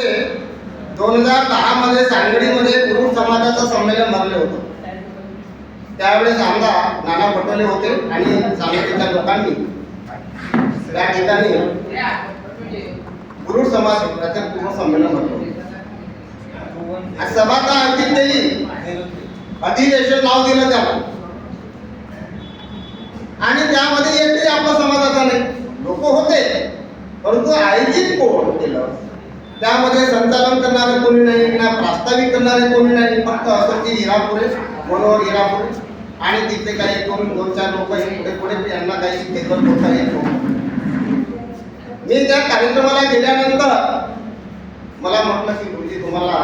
दोन हजार दहा मध्ये सांगडीमध्ये गुरु समाजाचं संमेलन भरले होतं. त्यावेळेस आमदार नाना पटोले होते आणि सांगलीच्या लोकांनी. त्या ठिकाणी गुरु समाज त्याचं पूर्ण संमेलन भरलं होतं. आणि सभा का अंतिम केली अधिवेशन नाव दिलं त्याला. आणि त्यामध्ये एकही आपला समाजाचा नाही. लोक होते परंतु आयोजित कोण केलं? त्यामध्ये संचालन करणारे कोणी नाही ना प्रास्ताविक करणारे कोणी नाही फक्त असं की हिरापुरे मनोहर हिरापुरे आणि तिथे काही दोन दोन चार लोक हे पुढे पुढे यांना काही शिकेश्वर करता येत मी त्या कार्यक्रमाला गेल्यानंतर मला म्हटलं की गुरुजी तुम्हाला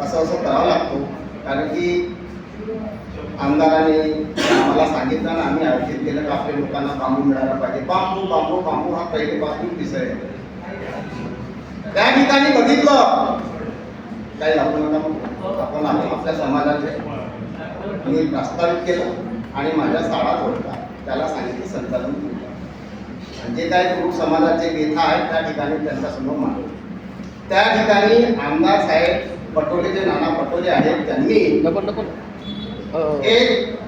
असं असं करावं लागतो. कारण की आमदाराने आम्हाला सांगितलं ना आम्ही आयोजित केलं का आपल्या लोकांना बांबू मिळायला पाहिजे. बांबू बांबू बांबू हा पहिलेपासून विषय आहे. त्या ठिकाणी बघितलं. काही आपण. आपण आपल्या समाजाचे. मी प्रस्तावित केलं आणि माझ्या शाळा होता त्याला सांगितलं संचालन केलं. जे काही गुरु समाजाचे व्यथा आहेत त्या ठिकाणी त्यांच्यासमोर मांडले. त्या ठिकाणी आमदार साहेब पटोले जे नाना पटोले आहेत त्यांनी एक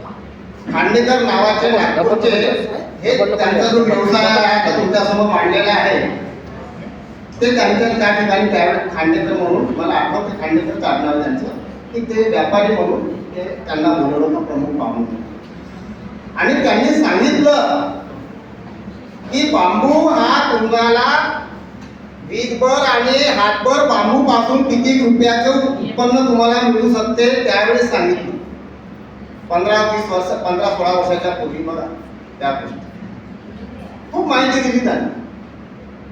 खांडेकर नावाचे नागपूरचे हे त्यांचा जो व्यवसाय आहे तुमच्यासमोर मांडलेला आहे. ते त्यांच्या त्या ठिकाणी त्यावेळेस खांडेकर म्हणून मला आठवतं खांडेकर चालणार त्यांचं की ते व्यापारी म्हणून ते त्यांना बोलवलं होतं प्रमुख पाहून आणि त्यांनी सांगितलं की बांबू हा तुम्हाला वीजभर आणि हातभर बांबू पासून किती रुपयाचं उत्पन्न तुम्हाला मिळू शकते त्यावेळेस सांगितलं. पंधरा वीस वर्ष पंधरा सोळा वर्षाच्या पूर्वी बघा त्या गोष्टी. खूप माहिती दिली त्यांनी.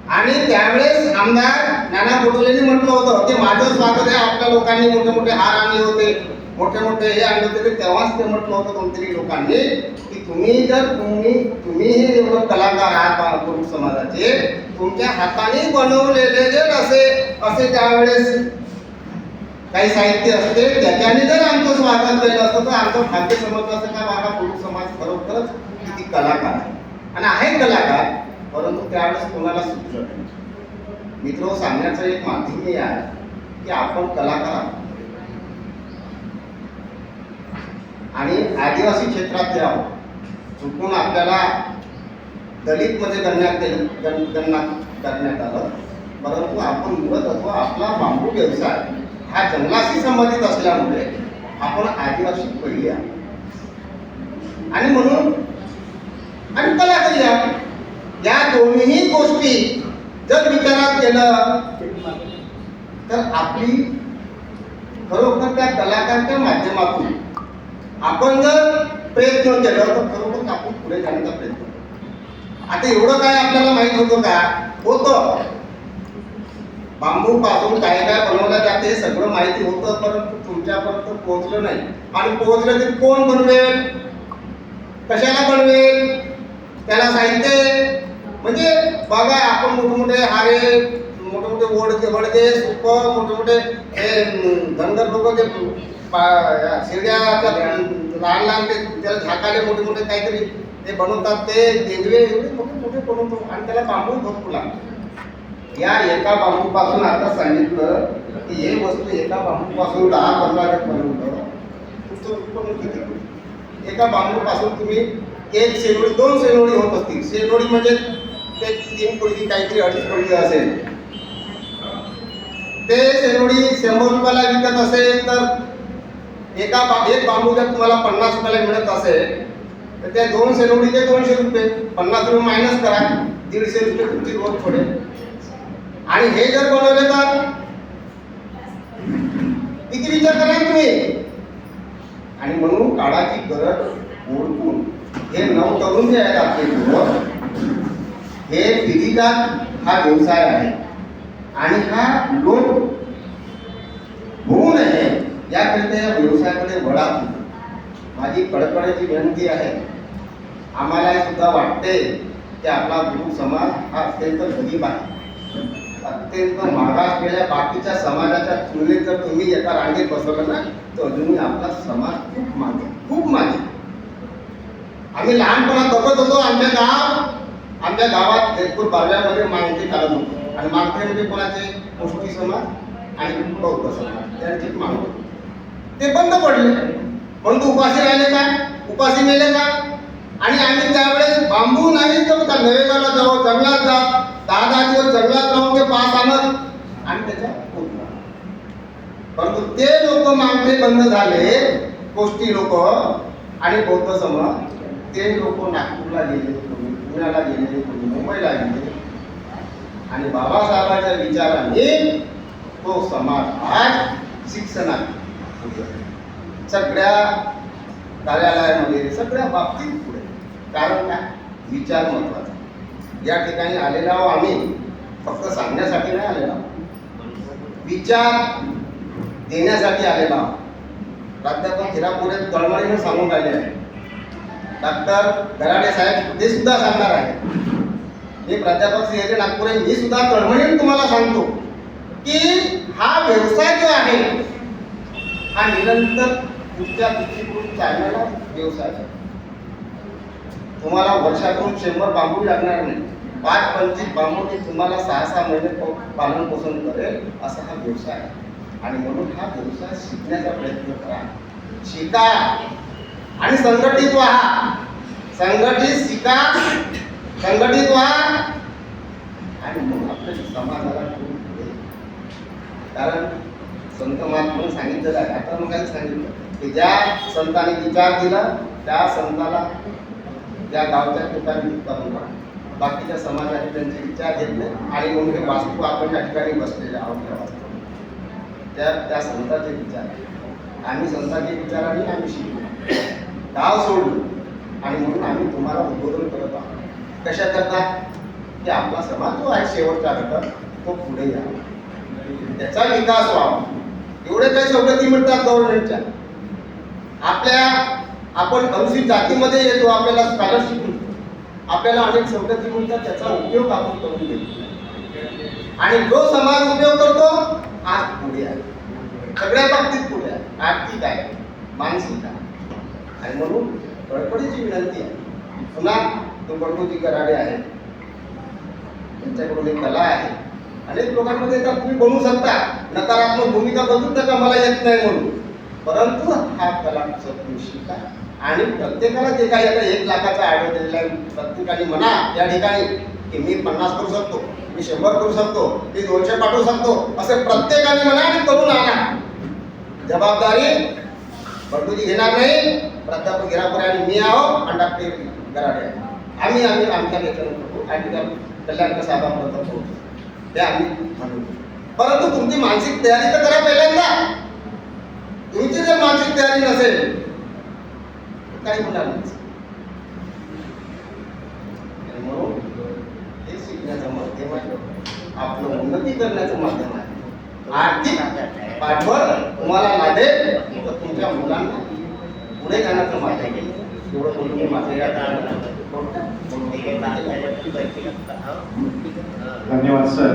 आणि त्यावेळेस आमदार नाना पटोलेंनी म्हटलं होतं ते माझं स्वागत आहे आपल्या लोकांनी मोठे मोठे हार आणले होते. मोठे मोठे हे आणले होते. ते तेव्हाच ते म्हटलं होतं कोणतरी लोकांनी की तुम्ही जर तुम्ही तुम्ही हे एवढं कलाकार आहात पुरुष समाजाचे तुमच्या हाताने बनवलेले जर असे असे त्यावेळेस काही साहित्य असते त्याच्याने जर आमचं स्वागत केलं असतं तर आमचं भाग्य समजलं असतं का बाबा पुरुष समाज खरोखरच किती कलाकार आहे आणि आहे कलाकार परंतु त्यावेळेस कोणाला सुचलं नाही. मित्र सांगण्याचं एक माध्यम हे आहे की आपण कलाकार आहोत. आणि आदिवासी क्षेत्रातले आहोत चुकून आपल्याला दलित मध्ये गणण्यात केलं गण- गणना करण्यात आलं. परंतु आपण मुळत अथवा आपला बांबू व्यवसाय हा जंगलाशी संबंधित असल्यामुळे आपण आदिवासी पहिली आहोत. आणि म्हणून आणि कलाकारी आहोत या गोष्टी जर विचारात केलं तर आपली खरोखर त्या कलाकाराच्या माध्यमातून आपण जर प्रयत्न केलं तर खरोखर आपण पुढे जाण्याचा प्रयत्न आता एवढं काय आपल्याला माहीत होतं का? होतं. बांबू पासून काय काय बनवलं जाते हे सगळं माहिती होतं परंतु तुमच्यापर्यंत पोहोचलं नाही. आणि पोहोचलं तरी कोण बनवेल? कशाला बनवेल? त्याला साहित्य म्हणजे बघा आपण मोठे मोठे हारे मोठे मोठे ओढते वडदे सुप मोठे मोठे हे धनगर लोक ते पा- लहान लहान ते त्याला झाकाले मोठे मोठे काहीतरी ते बनवतात ते देगवे एवढे मोठे मोठे बनवतो आणि त्याला बांबू भरपूर लागतो या एका बांबूपासून आता सांगितलं की हे वस्तू एका बांबूपासून दहा पंधरा गट बनवलं तुमचं उत्पन्न किती एका बांबूपासून तुम्ही एक शेनोळी दोन शेनोळी होत असतील. शेनोळी म्हणजे ते तीन कोळी काहीतरी अडीच कोळी असेल. ते शेनोडी शंभर रुपयाला विकत असेल तर एका बा एक बांबू जर तुम्हाला पन्नास रुपयाला मिळत असेल तर त्या दोन शेनोडीचे दोनशे रुपये. पन्नास रुपये मायनस करा. दीडशे रुपये तुमची रोज पडेल आणि हे जर बनवले तर? किती विचार करा तुम्ही? आणि म्हणून काळाची गरज ओळखून. हे नऊ तरुण जे आहेत आपले युवक हे पिढीचा हा व्यवसाय आहे. आणि हा लोक होऊ नये याकरिता या व्यवसायाकडे वळा माझी कडकडाची विनंती आहे. आम्हाला सुद्धा वाटते की आपला गुरु समाज हा अत्यंत गरीब आहे. अत्यंत मागासलेल्या बाकीच्या समाजाच्या तुलनेत जर तुम्ही एका रांगेत बसवलं ना तर अजूनही आपला समाज खूप मागे खूप मागे. आम्ही लहानपणात बघत होतो आमच्या गाव आमच्या गावात जयपूर बाजारामध्ये मागणी चालत होती आणि मागणी म्हणजे कोणाचे? गोष्टी समाज आणि बौद्ध समाज. त्यांची मागणी. ते बंद पडले. परंतु उपाशी राहिले का? उपाशी मेले का? आणि आम्ही त्यावेळेस बांबू नाही तर त्या जाऊ जंगलात जा. दहा दहा दिवस जंगलात राहून ते पास आणत. आणि त्याच्या पोचला परंतु ते लोक मागणे बंद झाले. गोष्टी लोक आणि बौद्ध समाज. ते लोक नागपूरला गेले पुण्याला गेले कोणी मुंबईला गेले आणि बाबासाहेबांच्या विचाराने तो समाज आज शिक्षणात सगळ्या कार्यालयामध्ये सगळ्या बाबतीत पुढे कारण काय? विचार महत्त्वाचा या ठिकाणी आलेला आहो आम्ही फक्त सांगण्यासाठी नाही आलेला विचार देण्यासाठी आलेला आहोत. प्राध्यापक हिरापुरे तळमळीने सांगून राहिले आहे डॉक्टर गराडे साहेब ते सुद्धा सांगणार आहे. मी प्राध्यापक श्री नागपूर नागपुरे मी सुद्धा तळमळीने तुम्हाला सांगतो की हा व्यवसाय जो आहे हा निरंतर पुढच्या दृष्टीकडून चालणारा व्यवसाय आहे. तुम्हाला वर्षातून शंभर बांबू लागणार नाही. पाच पंचवीस बांबूने तुम्हाला सहा सहा महिने पालन पोषण करेल असा हा व्यवसाय आहे. आणि म्हणून हा व्यवसाय शिकण्याचा प्रयत्न करा. शिका. आणि संघटित व्हा. संघटित शिका संघटित व्हा. आणि मग आपल्या समाजाला कारण संत महात्मा सांगितलेलं आहे आता मग काय सांगितलं? की ज्या संतांनी विचार दिला त्या संताला त्या गावच्या ठिकाणी करून बाकीच्या समाजाने त्यांचे विचार घेतले आणि मग हे वास्तू आपण या ठिकाणी बसलेले आहोत त्या वास्तू त्या त्या संतांचे विचार. आम्ही संतांचे विचाराने आम्ही शिकलो. गाव सोडलं आणि म्हणून आम्ही तुम्हाला उद्बोधन करत आहोत. कशा करता की आपला समाज जो आहे शेवटचा घटक तो पुढे यावा त्याचा विकास व्हावा. एवढे काही सवलती मिळतात गव्हर्नमेंटच्या आपल्या आपण अनुसूचित जातीमध्ये येतो आपल्याला स्कॉलरशिप मिळतो. आपल्याला अनेक सवलती मिळतात त्याचा उपयोग आपण करून घेतो. आणि जो समाज उपयोग करतो आज पुढे आहे. सगळ्या बाबतीत पुढे आहे. आर्थिक आहे. मानसिक आहे. आणि म्हणून बडबडीची विनंती आहे. पुन्हा तो बडगोजी कराडे आहे त्यांच्याकडून एक कला आहे. अनेक लोकांमध्ये येतात तुम्ही बनवू शकता. नकारात्मक भूमिका बदलू नका मला येत नाही म्हणून? परंतु हा कला तुम्ही शिका आणि प्रत्येकाला जे काही आता एक लाखाचा आढळ दिलेला आहे प्रत्येकाने म्हणा या ठिकाणी की मी पन्नास करू शकतो मी शंभर करू शकतो मी दोनशे पाठवू शकतो असे प्रत्येकाने म्हणा आणि करून आणा. जबाबदारी बडबुजी घेणार नाही. प्राध्यापक गिरापुरे आणि मी आहो आणि डॉक्टर गराडे आम्ही आम्ही आमच्या लेखन करू आणि त्या कल्याणकर साहेबांबद्दल बोलतो. ते आम्ही म्हणू परंतु तुमची मानसिक तयारी तर करा पहिल्यांदा. तुमची जर मानसिक तयारी नसेल तर काही होणार नाही. म्हणून हे शिकण्याचं माध्यम आहे. आपलं उन्नती करण्याचं माध्यम आहे. आर्थिक पाठबळ तुम्हाला लाभेल तर तुमच्या मुलांना पुढे जाण्याचं माध्यम आहे. एवढं बोलून मी माझं या धन्यवाद सर.